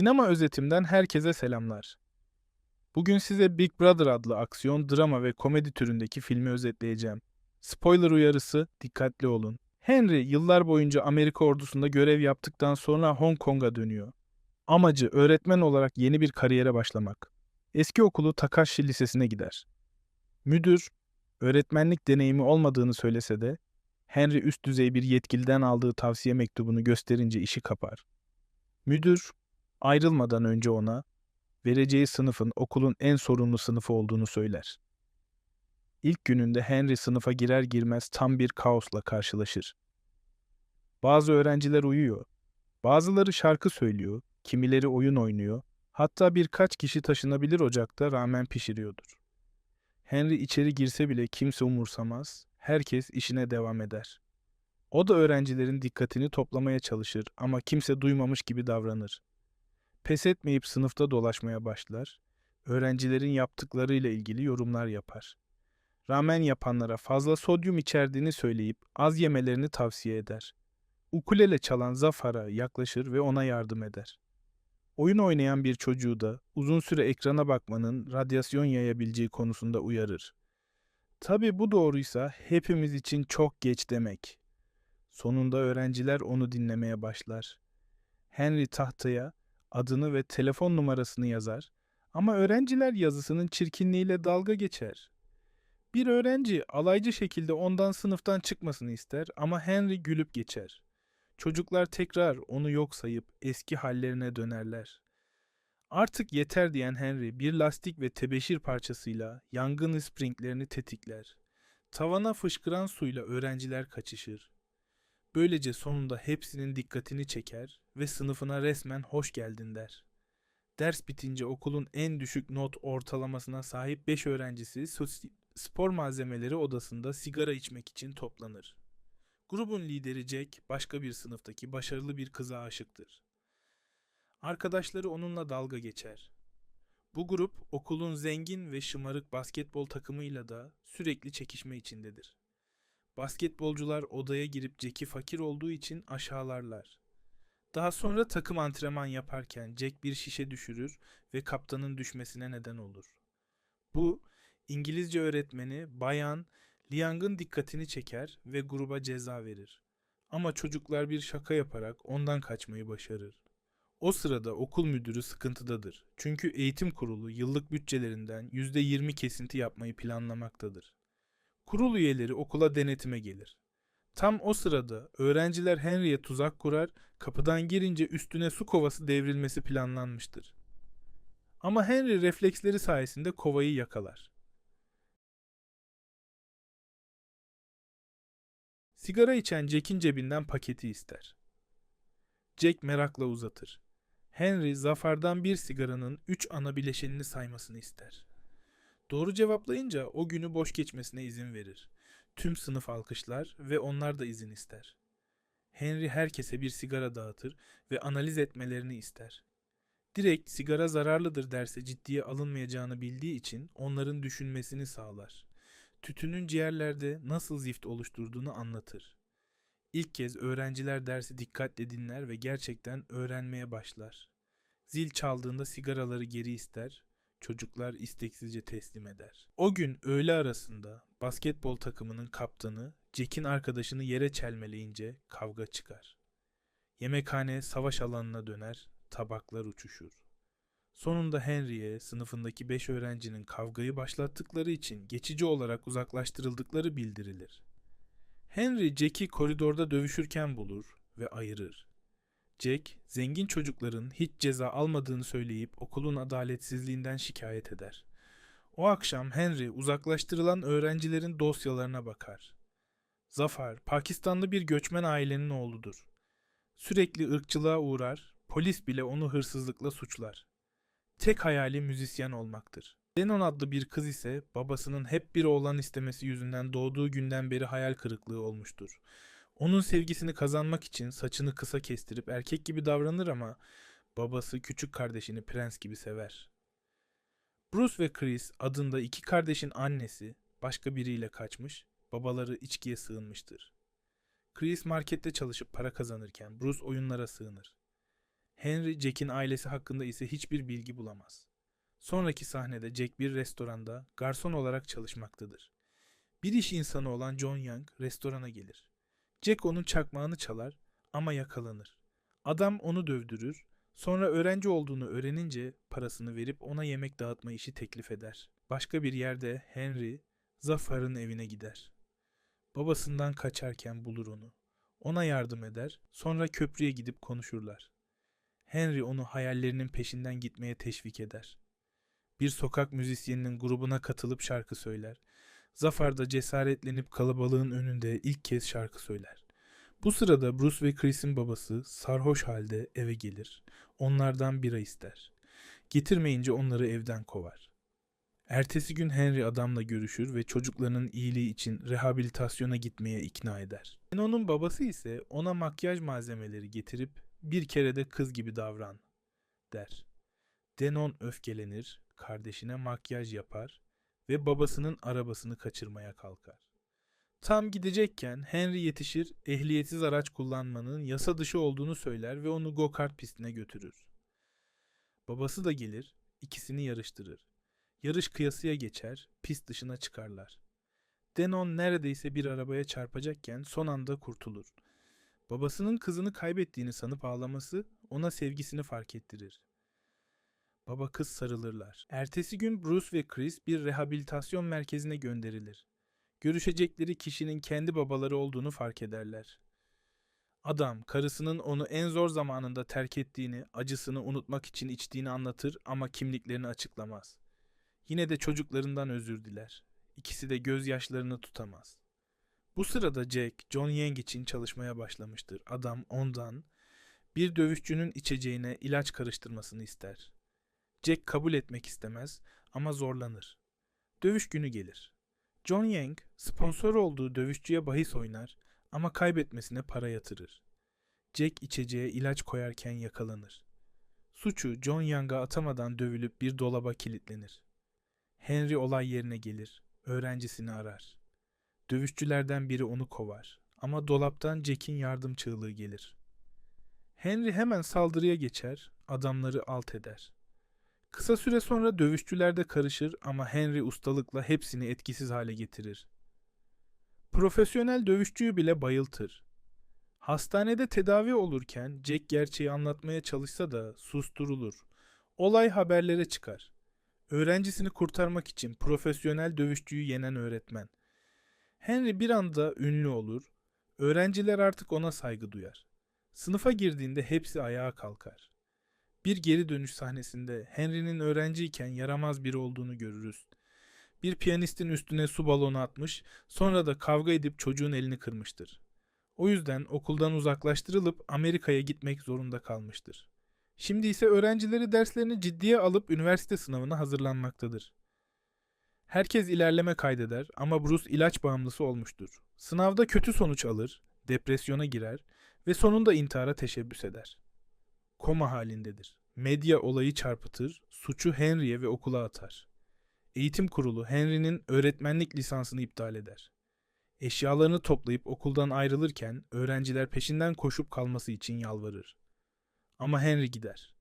Sinema özetimden herkese selamlar. Bugün size Big Brother adlı aksiyon, drama ve komedi türündeki filmi özetleyeceğim. Spoiler uyarısı, dikkatli olun. Henry yıllar boyunca Amerika ordusunda görev yaptıktan sonra Hong Kong'a dönüyor. Amacı öğretmen olarak yeni bir kariyere başlamak. Eski okulu Takashi Lisesi'ne gider. Müdür, öğretmenlik deneyimi olmadığını söylese de Henry üst düzey bir yetkiliden aldığı tavsiye mektubunu gösterince işi kapar. Müdür ayrılmadan önce ona vereceği sınıfın okulun en sorunlu sınıfı olduğunu söyler. İlk gününde Henry sınıfa girer girmez tam bir kaosla karşılaşır. Bazı öğrenciler uyuyor, bazıları şarkı söylüyor, kimileri oyun oynuyor, hatta birkaç kişi taşınabilir ocakta ramen pişiriyordur. Henry içeri girse bile kimse umursamaz, herkes işine devam eder. O da öğrencilerin dikkatini toplamaya çalışır ama kimse duymamış gibi davranır. Pes etmeyip sınıfta dolaşmaya başlar, öğrencilerin yaptıklarıyla ilgili yorumlar yapar. Ramen yapanlara fazla sodyum içerdiğini söyleyip az yemelerini tavsiye eder. Ukulele çalan Zafar'a yaklaşır ve ona yardım eder. Oyun oynayan bir çocuğu da uzun süre ekrana bakmanın radyasyon yayabileceği konusunda uyarır. Tabi bu doğruysa hepimiz için çok geç demek. Sonunda öğrenciler onu dinlemeye başlar. Henry tahtaya adını ve telefon numarasını yazar ama öğrenciler yazısının çirkinliğiyle dalga geçer. Bir öğrenci alaycı şekilde ondan sınıftan çıkmasını ister ama Henry gülüp geçer. Çocuklar tekrar onu yok sayıp eski hallerine dönerler. Artık yeter diyen Henry bir lastik ve tebeşir parçasıyla yangın sprinklerini tetikler. Tavana fışkıran suyla öğrenciler kaçışır. Böylece sonunda hepsinin dikkatini çeker ve sınıfına resmen hoş geldin der. Ders bitince okulun en düşük not ortalamasına sahip 5 öğrencisi spor malzemeleri odasında sigara içmek için toplanır. Grubun lideri Jack başka bir sınıftaki başarılı bir kıza aşıktır. Arkadaşları onunla dalga geçer. Bu grup okulun zengin ve şımarık basketbol takımıyla da sürekli çekişme içindedir. Basketbolcular odaya girip Jack'i fakir olduğu için aşağılarlar. Daha sonra takım antrenman yaparken Jack bir şişe düşürür ve kaptanın düşmesine neden olur. Bu İngilizce öğretmeni Bayan Liang'ın dikkatini çeker ve gruba ceza verir. Ama çocuklar bir şaka yaparak ondan kaçmayı başarır. O sırada okul müdürü sıkıntıdadır. Çünkü eğitim kurulu yıllık bütçelerinden %20 kesinti yapmayı planlamaktadır. Kurul üyeleri okula denetime gelir. Tam o sırada öğrenciler Henry'e tuzak kurar, kapıdan girince üstüne su kovası devrilmesi planlanmıştır. Ama Henry refleksleri sayesinde kovayı yakalar. Sigara içen Jack'in cebinden paketi ister. Jack merakla uzatır. Henry zafardan bir sigaranın üç ana bileşenini saymasını ister. Doğru cevaplayınca o günü boş geçmesine izin verir. Tüm sınıf alkışlar ve onlar da izin ister. Henry herkese bir sigara dağıtır ve analiz etmelerini ister. Direkt sigara zararlıdır derse ciddiye alınmayacağını bildiği için onların düşünmesini sağlar. Tütünün ciğerlerde nasıl zift oluşturduğunu anlatır. İlk kez öğrenciler dersi dikkatle dinler ve gerçekten öğrenmeye başlar. Zil çaldığında sigaraları geri ister, çocuklar isteksizce teslim eder. O gün öğle arasında basketbol takımının kaptanı Jack'in arkadaşını yere çelmeleyince kavga çıkar. Yemekhane savaş alanına döner, tabaklar uçuşur. Sonunda Henry'e sınıfındaki beş öğrencinin kavgayı başlattıkları için geçici olarak uzaklaştırıldıkları bildirilir. Henry Jack'i koridorda dövüşürken bulur ve ayırır. Jack, zengin çocukların hiç ceza almadığını söyleyip okulun adaletsizliğinden şikayet eder. O akşam Henry uzaklaştırılan öğrencilerin dosyalarına bakar. Zafar, Pakistanlı bir göçmen ailenin oğludur. Sürekli ırkçılığa uğrar, polis bile onu hırsızlıkla suçlar. Tek hayali müzisyen olmaktır. Lennon adlı bir kız ise babasının hep bir oğlan istemesi yüzünden doğduğu günden beri hayal kırıklığı olmuştur. Onun sevgisini kazanmak için saçını kısa kestirip erkek gibi davranır ama babası küçük kardeşini prens gibi sever. Bruce ve Chris adında iki kardeşin annesi başka biriyle kaçmış, babaları içkiye sığınmıştır. Chris markette çalışıp para kazanırken Bruce oyunlara sığınır. Henry, Jack'in ailesi hakkında ise hiçbir bilgi bulamaz. Sonraki sahnede Jack bir restoranda garson olarak çalışmaktadır. Bir iş insanı olan John Young restorana gelir. Jack onun çakmağını çalar ama yakalanır. Adam onu dövdürür, sonra öğrenci olduğunu öğrenince parasını verip ona yemek dağıtma işi teklif eder. Başka bir yerde Henry, Zafar'ın evine gider. Babasından kaçarken bulur onu. Ona yardım eder, sonra köprüye gidip konuşurlar. Henry onu hayallerinin peşinden gitmeye teşvik eder. Bir sokak müzisyeninin grubuna katılıp şarkı söyler. Zafar da cesaretlenip kalabalığın önünde ilk kez şarkı söyler. Bu sırada Bruce ve Chris'in babası sarhoş halde eve gelir. Onlardan bira ister. Getirmeyince onları evden kovar. Ertesi gün Henry adamla görüşür ve çocuklarının iyiliği için rehabilitasyona gitmeye ikna eder. Onun babası ise ona makyaj malzemeleri getirip bir kere de kız gibi davran der. Denon öfkelenir, kardeşine makyaj yapar ve babasının arabasını kaçırmaya kalkar. Tam gidecekken Henry yetişir, ehliyetsiz araç kullanmanın yasa dışı olduğunu söyler ve onu go-kart pistine götürür. Babası da gelir, ikisini yarıştırır. Yarış kıyasıya geçer, pist dışına çıkarlar. Denon neredeyse bir arabaya çarpacakken son anda kurtulur. Babasının kızını kaybettiğini sanıp ağlaması ona sevgisini fark ettirir. Baba kız sarılırlar. Ertesi gün Bruce ve Chris bir rehabilitasyon merkezine gönderilir. Görüşecekleri kişinin kendi babaları olduğunu fark ederler. Adam karısının onu en zor zamanında terk ettiğini, acısını unutmak için içtiğini anlatır ama kimliklerini açıklamaz. Yine de çocuklarından özür diler. İkisi de gözyaşlarını tutamaz. Bu sırada Jack, John Yang için çalışmaya başlamıştır. Adam ondan bir dövüşçünün içeceğine ilaç karıştırmasını ister. Jack kabul etmek istemez ama zorlanır. Dövüş günü gelir. John Yang sponsor olduğu dövüşçüye bahis oynar ama kaybetmesine para yatırır. Jack içeceğe ilaç koyarken yakalanır. Suçu John Young'a atamadan dövülüp bir dolaba kilitlenir. Henry olay yerine gelir, öğrencisini arar. Dövüşçülerden biri onu kovar ama dolaptan Jack'in yardım çığlığı gelir. Henry hemen saldırıya geçer, adamları alt eder. Kısa süre sonra dövüşçüler de karışır ama Henry ustalıkla hepsini etkisiz hale getirir. Profesyonel dövüşçüyü bile bayıltır. Hastanede tedavi olurken Jack gerçeği anlatmaya çalışsa da susturulur. Olay haberlere çıkar. Öğrencisini kurtarmak için profesyonel dövüşçüyü yenen öğretmen. Henry bir anda ünlü olur. Öğrenciler artık ona saygı duyar. Sınıfa girdiğinde hepsi ayağa kalkar. Bir geri dönüş sahnesinde Henry'nin öğrenciyken yaramaz biri olduğunu görürüz. Bir piyanistin üstüne su balonu atmış, sonra da kavga edip çocuğun elini kırmıştır. O yüzden okuldan uzaklaştırılıp Amerika'ya gitmek zorunda kalmıştır. Şimdi ise öğrencileri derslerini ciddiye alıp üniversite sınavına hazırlanmaktadır. Herkes ilerleme kaydeder ama Bruce ilaç bağımlısı olmuştur. Sınavda kötü sonuç alır, depresyona girer ve sonunda intihara teşebbüs eder. Koma halindedir. Medya olayı çarpıtır, suçu Henry'e ve okula atar. Eğitim kurulu Henry'nin öğretmenlik lisansını iptal eder. Eşyalarını toplayıp okuldan ayrılırken öğrenciler peşinden koşup kalması için yalvarır. Ama Henry gider.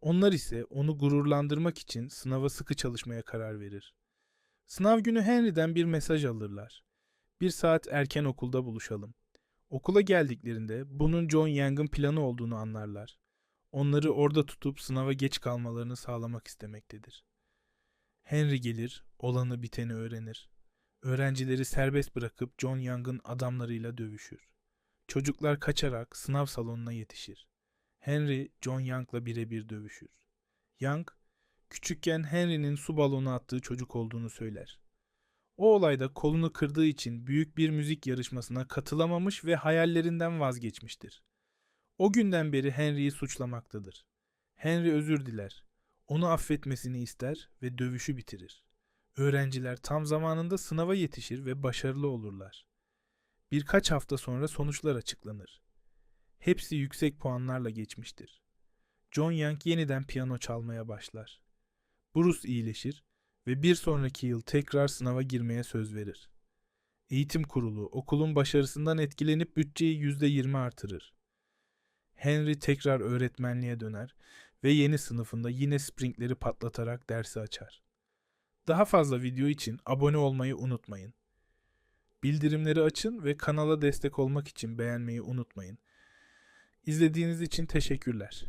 Onlar ise onu gururlandırmak için sınava sıkı çalışmaya karar verir. Sınav günü Henry'den bir mesaj alırlar. Bir saat erken okulda buluşalım. Okula geldiklerinde bunun John Young'ın planı olduğunu anlarlar. Onları orada tutup sınava geç kalmalarını sağlamak istemektedir. Henry gelir, olanı biteni öğrenir. Öğrencileri serbest bırakıp John Young'ın adamlarıyla dövüşür. Çocuklar kaçarak sınav salonuna yetişir. Henry, John Young'la birebir dövüşür. Young, küçükken Henry'nin su balonu attığı çocuk olduğunu söyler. O olayda kolunu kırdığı için büyük bir müzik yarışmasına katılamamış ve hayallerinden vazgeçmiştir. O günden beri Henry'yi suçlamaktadır. Henry özür diler. Onu affetmesini ister ve dövüşü bitirir. Öğrenciler tam zamanında sınava yetişir ve başarılı olurlar. Birkaç hafta sonra sonuçlar açıklanır. Hepsi yüksek puanlarla geçmiştir. John Young yeniden piyano çalmaya başlar. Bruce iyileşir ve bir sonraki yıl tekrar sınava girmeye söz verir. Eğitim kurulu okulun başarısından etkilenip bütçeyi %20 artırır. Henry tekrar öğretmenliğe döner ve yeni sınıfında yine springleri patlatarak dersi açar. Daha fazla video için abone olmayı unutmayın. Bildirimleri açın ve kanala destek olmak için beğenmeyi unutmayın. İzlediğiniz için teşekkürler.